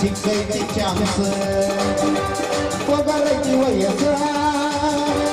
情谁的将士，我把来几位也是，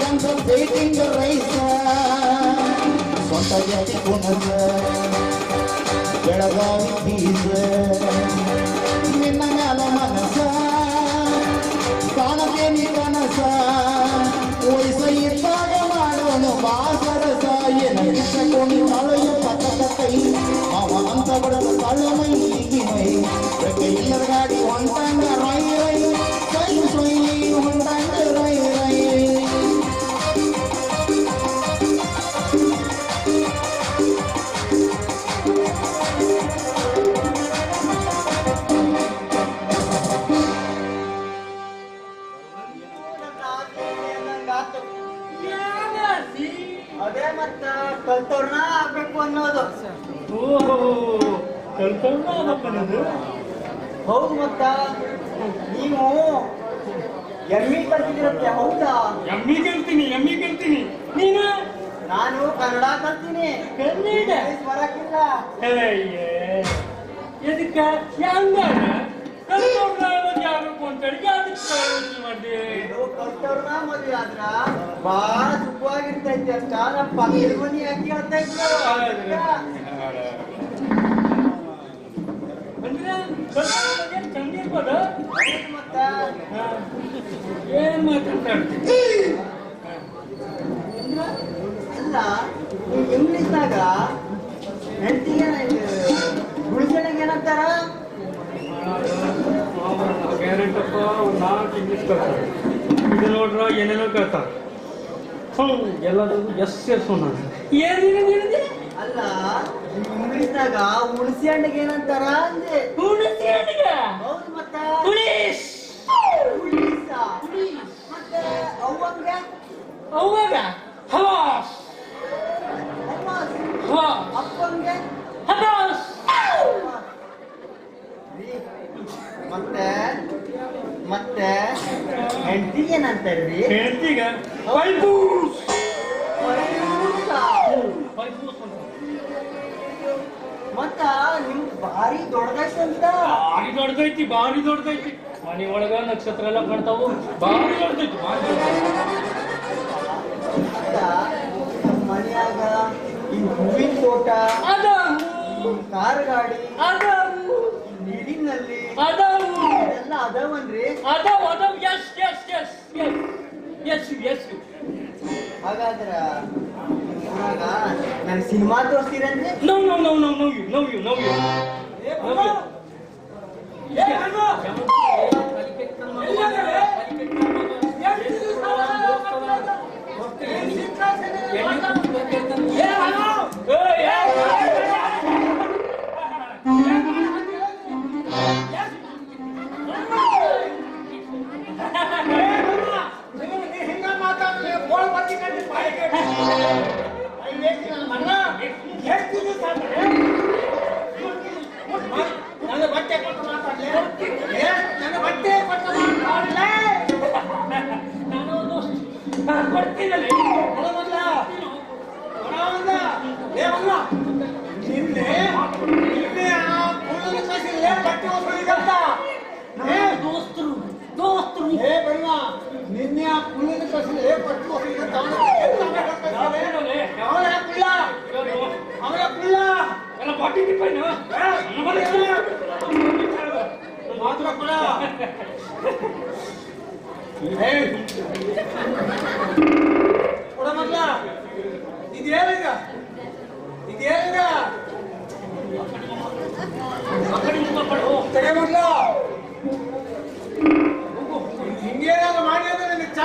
让这北京的雷声，说到夜里不能睡，为了我的鼻子，你那那那那那，干了给你干了啥？为谁一打个马路，把啥的啥也能给谁过你，拿了又把他的背。వంతబడత కళ్ళమై నీతిమై ప్రతి ఇల్లగాడి వంతంగా రొయ్య ಹೌದು ಮತ್ತ. ನೀವು ಎಮ್ಮಿ ಕಲ್ತಿದಿರತ್ತೆ ಹೌದಾ? ಎಮ್ಮಿ ಕಲ್ತೀನಿ ಎಮ್ಮಿ ಕಲ್ತೀನಿ. ನೀನು? ನಾನು ಕನ್ನಡ ಕಲ್ತೀನಿ. ಕನ್ನಡ ಬರಕ್ಕಿಲ್ಲ. ಎದಕ್ಕ? ಹೆಂಗ ಯಾವ್ಬೇಕು ಅಂತೇಳಿ ಅದಕ್ಕೆ ಮಾಡಿದೆ? ಕಲ್ತವ್ರನ್ನ ಮದ್ವೆ ಆದ್ರ ಬಹಳ ಸುಖವಾಗಿರ್ತೈತಿ ಅಂತ ನಮ್ಮ ಪಕ್ಕದ ಮನಿ ಯಾಕೆ ಹೇಳ್ತಾ ಇದ್ರು ಅಂದ್ರೆ ಕಲ್ತವ್ರನ್ನ ಚಂದಿರ್ಬೋದ ಏನ್ ಅಲ್ಲ ಇಂಗ್ಲೀಷ್ನಾಗ ಹೆಂಡತಿಗೆ ಗುಳಿಸಣಿಗೆ ಏನಂತಾರ ಗ್ಯಾರಂಟಪ್ಪ ಒಂದು ನಾಲ್ಕು ಇಂಗ್ಲೀಷ್ ಕಲ್ತಾರೆ ಇದು ನೋಡ್ರ ಏನೇನೋ ಕೇಳ್ತಾರೆ ಹ್ಞೂ ಎಲ್ಲದಕ್ಕೂ ಎಸ್ ಎಸ್ ಅಲ್ಲ ಇಂಗ್ಲಿಷ್ನಾಗ ಹುಣಸಿ ಹಣ್ಣಿಗೆ ಏನಂತಾರ ಅಂದೆ. ಹುಣಸಿ ಹಣ್ಣಿಗೆ ಹೌದು ಮತ್ತ. ಹುಳೀಸ್ ಹುಳೀಸ. ಮತ್ತೆ ಅವ್ವಂಗ? ಅವಾಗ ಹವಾಸ್ ಅವ್ವ- ಹವಾ ಅಪ್ಪಂಗೆ? ಹವಾಸ್ ಮತ್ತೆ ಮತ್ತೆ ಹೆಂಡತಿಗೆ? ಏನಂತಾರ್ರಿ ಹೇಳ್ತೀಗ ಪೈಪೂಸ್. ಪೈಪೂಸ್ ಅಂತ. ಮತ್ತ ನಿಮ್ ಭಾರಿ ದೊಡ್ಡದೈತಂತ ಭಾರಿ ದೊಡ್ಡದೈತಿ ಭಾರಿ ದೊಡ್ಡದೈತಿ. ಮನೆ ಒಳಗ ನಕ್ಷತ್ರ ಎಲ್ಲ ಕಾಣ್ತಾವು. ಭಾರಿ ದೊಡ್ಡದೈತಿ ಭಾರಿ ದೊಡ್ಡದೈತಿ. ಮನ್ಯಾಗ ಈ ಹೂವಿನ ತೋಟ ಅದಾವು ಕಾರ್ ಗಾಡಿ ಅದಾವು ನೀರಿನಲ್ಲಿ ಎಲ್ಲ ಅದಾವನ್ರಿ? ಅದಾವು ಅದಾವು yes yes yes. Yes yes. ಹಾಗಾದ್ರ ನನ್ cinema ತೋರಿಸ್ತೀರಂದ್ರೆ no no no no no you know you know you ನನ್ನ ಏ ಬೈವ ನಿನ್ನೆ ಆ ಕುಳ್ಳನ ಬಟ್ಟೆ ಹೊಸಲಿಗಂತ ಅವನ ಕುಳ್ಳ. ಎಲ್ಲ ಬಾಟಿ ಮಾತ್ರ ಕೊಡ ಇದೇನೀಗ? ಇದೇನೀಗ ಹಿಂಗೇನಾದ್ರು ಮಾಡಿ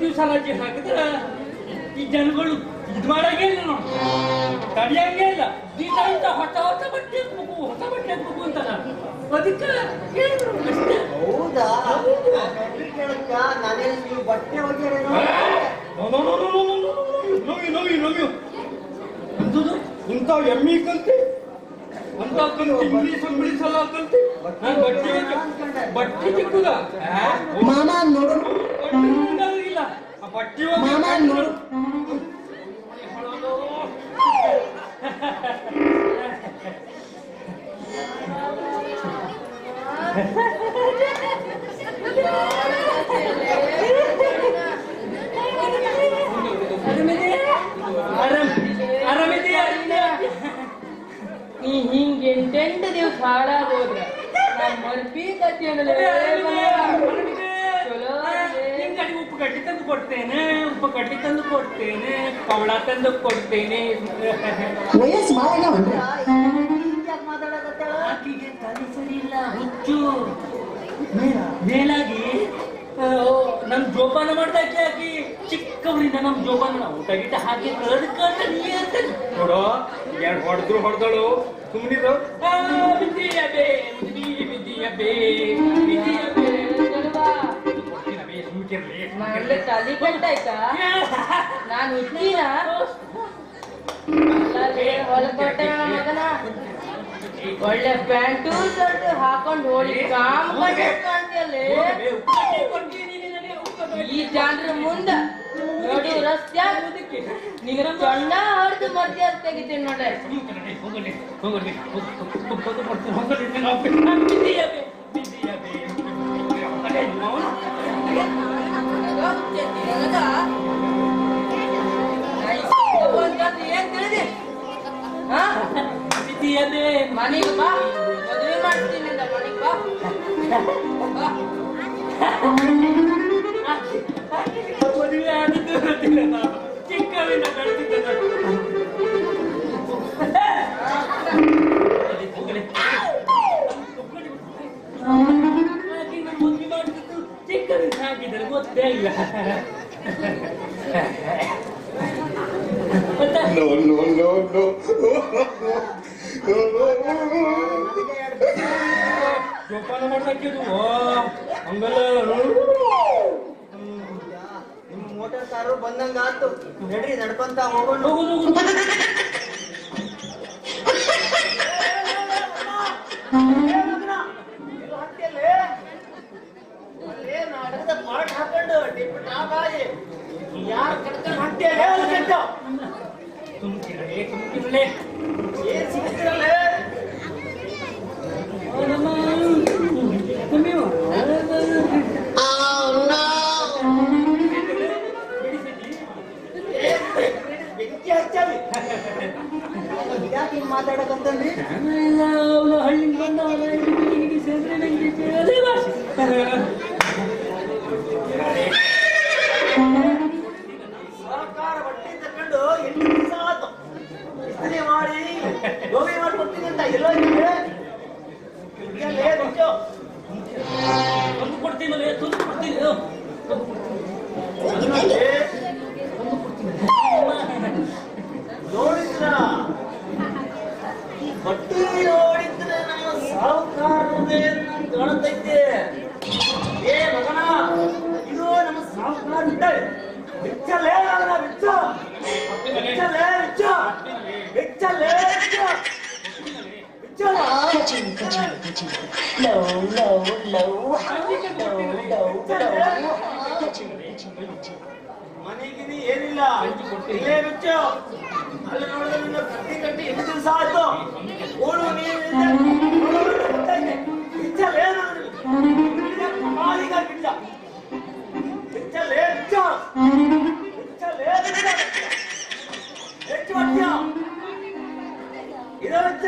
ದಿವಸ ರಜೆ ಹಾಕಿದ್ರೆ ಈ ಜನಗಳು ಇದು ಮಾಡಂಗೆ ಇಲ್ಲ ನೋಡಿ ತಡಿಯಂಗೆ ಇಲ್ಲ ದಿವಸ ಅಂತ ಹೊಸ ಹೊಸ ಬಟ್ಟೆ ಹಾಕ್ಬೇಕು ಹೊಸ ಬಟ್ಟೆ ಹಾಕ್ಬೇಕು ಅಂತ ಅದಕ್ಕೆ ಹೇಳಿದ್ರು ಅಷ್ಟೇ ಹೌದಾ ಬಟ್ಟೆ ನೋವಿ ನೋವಿ ನೋವಿ ಎಮ್ಮಿ ಕಲ್ತಿ ಬಟ್ಟೆ ಬಟ್ಟೆ ಮಾಮ ನೋಡು மாமா ನೀ ಹಿಂಗೆ ಎಂಟೆಂಟು ದಿವಸ ಹಾಳಾಗೋದ್ರೆ ನಾನು ಮಲ್ಪಿ ಕಟ್ಟಿ ತಂದು ಕೊಡ್ತೇನೆ ಉಪ್ಪು ಕಡ್ಡಿ ತಂದು ಕೊಡ್ತೇನೆ ಕವಳ ತಂದು ಕೊಡ್ತೇನೆ. ವಯಸ್ಸು ಮಾತಾಡಕತ್ತಾಳ ಆಕಿಗೆ ತಲೆ ಸರಿ ಇಲ್ಲ ಹುಚ್ಚು. ಮೇಲಾಗಿ ನಮ್ ಜೋಪಾನ ಮಾಡ್ದಾಕಿ ಆಕಿ? ಚಿಕ್ಕವರಿಂದ ನಮ್ ಜೋಪಾನ ಊಟ ಗೀಟ ಹಾಕಿ ಕಳ್ಕೊಂಡ ನೀ ಅಂತ ನೋಡೋ. ಎರಡು ಹೊಡೆದ್ರು ಹೊಡೆದಳು ಸುಮ್ಮನಿರು ಬಿದ್ದಿಯಬೇ ಬಿದ್ದಿಯಬೇ ಬಿದ್ದಿಯಬೇ ಚಲವಾ? ನಾನು ಒಳ್ಳೆ ಪ್ಯಾಂಟು ಶರ್ಟ್ ಹಾಕೊಂಡು ಹೋಳಿ ಈ ಜನರ ಮುಂದೆ ನೋಡಿ ರಸ್ತೆ ನಿನ್ನ ಸಣ್ಣ ಹೊಡೆದು ಮಧ್ಯ ತೆಗಿತೀನಿ ನೋಡ್ರಿ ಹೋಗಲಿ ಹೋಗಲಿ ಹೋಗಲಿ ಹೋಗಲಿ ಮನೆಗೆ ಬಾ ಮದುವೆ ಮಾಡ್ತೀನಿ ನಿಂದ ಮನೆಗೆ ಬಾ. ಮದುವೆ ಚಿಕ್ಕವಿಂದ ಬೆಳೆದಿದ್ದ ಮದುವೆ ಚಿಕ್ಕವಿನ ಗೊತ್ತೇ ಇಲ್ಲ ಮತ್ತೆ No, no, no, no. ಜೋಪಾನ ಮಾಡ್ಬೇಕಿದು ಹಂಗಲ್ಲ ನಿಮ್ ಮೋಟಾರ್ ಕಾರು ಬಂದಂಗ ಆತು. ನಡ್ರಿ ನಡ್ಕೊಂತ ಹೋಗೋಣ. ಹೋಗು. ಮಾತಾಡಕಂತಂದ್ರೆ ಅವನು ಹಳ್ಳಿಗೆ ಬಂದ ಸೇದ್ರೆ ನಂಗೆ ಸರ್ಕಾರ ಬಟ್ಟೆ ತಕೊಂಡು ಬಂದೈತೆ ಏ ಮಗನ ಇದು ನಮ್ಮ ಸಾವುಕಾರ ಇದ್ದಾಳೆ ಬೆಚ್ಚಲೇ ಮಗನ ಬೆಚ್ಚ ಬೆಚ್ಚಲೇ ಬೆಚ್ಚ ಬೆಚ್ಚಲೇ ಬೆಚ್ಚ Touching, touching, touching. Low, low, low, high, low, low, low, high. Touching, touching, touching. ಮನೆಗಿನಿ ಏನಿಲ್ಲ ಇಲ್ಲೇ ರುಚ್ಚ ಅಲ್ಲಿ ನೋಡಿದ್ರೆ ಕಟ್ಟಿ ಕಟ್ಟಿ ಎಷ್ಟು ದಿವಸ ಆಯ್ತು ಓಡು ನೀನು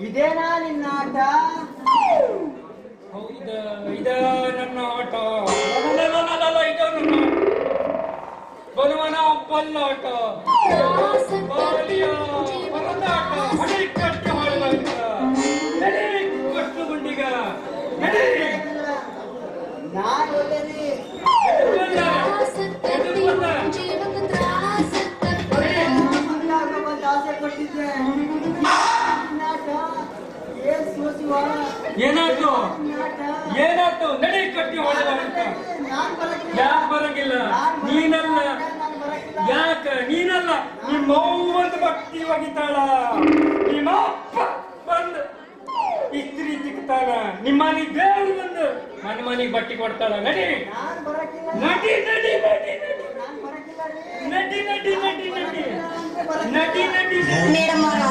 ಇದೇನಾ ನಿನ್ನ ಆಟ. ಹೌದ ಇದ ನನ್ನ ಆಟ. ಅಲ್ಲಲ್ಲಲ್ಲಲ್ಲ, ಇದು ನನ್ನ ಬಲ್ಲಾಟ ಹಡಿ ಕಟ್ಟಿ ಮಾಡಲಾಗ ನಡಿ ಗುಂಡಿಗ. ನಡಿ ಏನಾದ್ರು ಏನಾಯ್ತು? ನಡಿ ಕಟ್ಟಿ ಹೊಡೆದ ಅಂತ. ನಾನ್ ಬರಕ್ಕಿಲ್ಲ ಯಾಕೆ ಬರಂಗಿಲ್ಲ? ನೀನಲ್ಲ. ಯಾಕ? ನೀನಲ್ಲ. ನಿಮ್ಮ ಒಂದು ಭಕ್ತಿ ಒಗಿತಾಳ. ನಿಮ್ಮ ಅಪ್ಪ ಬಂದು ಇಸ್ತ್ರಿ ಸಿಗ್ತಾಳ ನಿಮ್ಮ ಮನೆ ದೇವರು ಬಂದು ಮನೆ ಮನೆಗೆ ಬಟ್ಟೆ ಕೊಡ್ತಾಳ. ನಡಿ. ನಟಿ ಬರಕ್ಕಿಲ್ಲ ನಡಿ ನಡಿ. ನಟಿ ನಟಿ ನಟಿ ನಟಿ. ನಡಿ ನಡಿ ನಟಿ ನಡಿ. ನಡಿ ನಡಿ. ನಡಿ ಅವರ.